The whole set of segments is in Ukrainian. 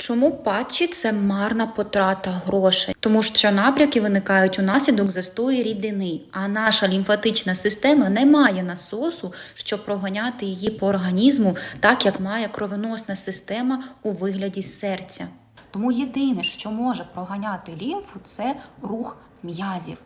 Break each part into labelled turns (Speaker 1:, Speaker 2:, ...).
Speaker 1: Чому патчі це марна потрата грошей? Тому що набряки виникають унаслідок застою рідини, а наша лімфатична система не має насосу, щоб проганяти її по організму, так як має кровоносна система у вигляді серця. Тому єдине, що може проганяти лімфу, це рух м'язів.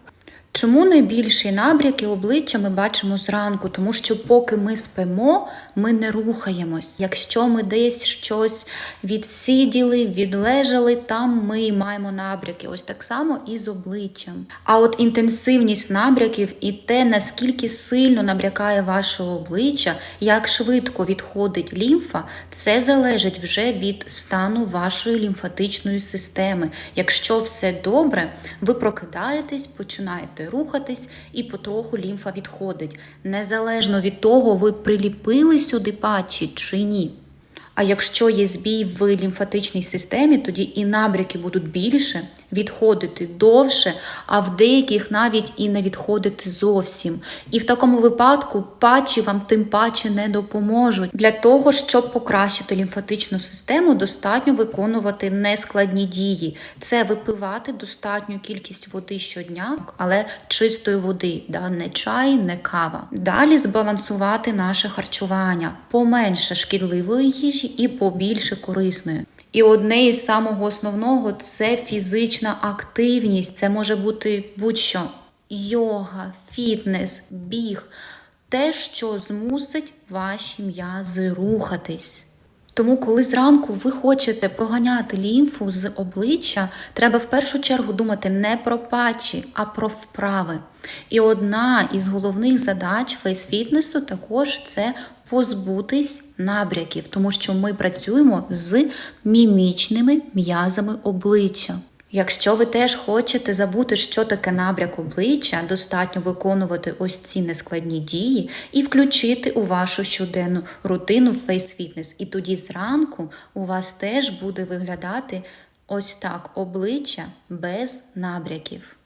Speaker 1: Чому найбільші набряки обличчя ми бачимо зранку? Тому що поки ми спимо, ми не рухаємось. Якщо ми десь щось відсиділи, відлежали, там ми маємо набряки. Ось так само і з обличчям. А от інтенсивність набряків і те, наскільки сильно набрякає ваше обличчя, як швидко відходить лімфа, це залежить вже від стану вашої лімфатичної системи. Якщо все добре, ви прокидаєтесь, починаєте рухатись і потроху лімфа відходить. Незалежно від того, ви приліпили сюди патчі чи ні. А якщо є збій в лімфатичній системі, тоді і набряки будуть більше, відходити довше, а в деяких навіть і не відходити зовсім. І в такому випадку патчі вам тим паче не допоможуть. Для того, щоб покращити лімфатичну систему, достатньо виконувати нескладні дії. Це випивати достатню кількість води щодня, але чистої води, да, не чай, не кава. Далі збалансувати наше харчування, поменше шкідливої їжі і побільше корисної. І одне із самого основного це фізична активність. Це може бути будь-що йога, фітнес, біг, те, що змусить ваші м'язи рухатись. Тому, коли зранку ви хочете проганяти лімфу з обличчя, треба в першу чергу думати не про патчі, а про вправи. І одна із головних задач фейс-фітнесу також це позбутись набряків, тому що ми працюємо з мімічними м'язами обличчя. Якщо ви теж хочете забути, що таке набряк обличчя, достатньо виконувати ось ці нескладні дії і включити у вашу щоденну рутину Face Fitness. І тоді зранку у вас теж буде виглядати ось так обличчя без набряків.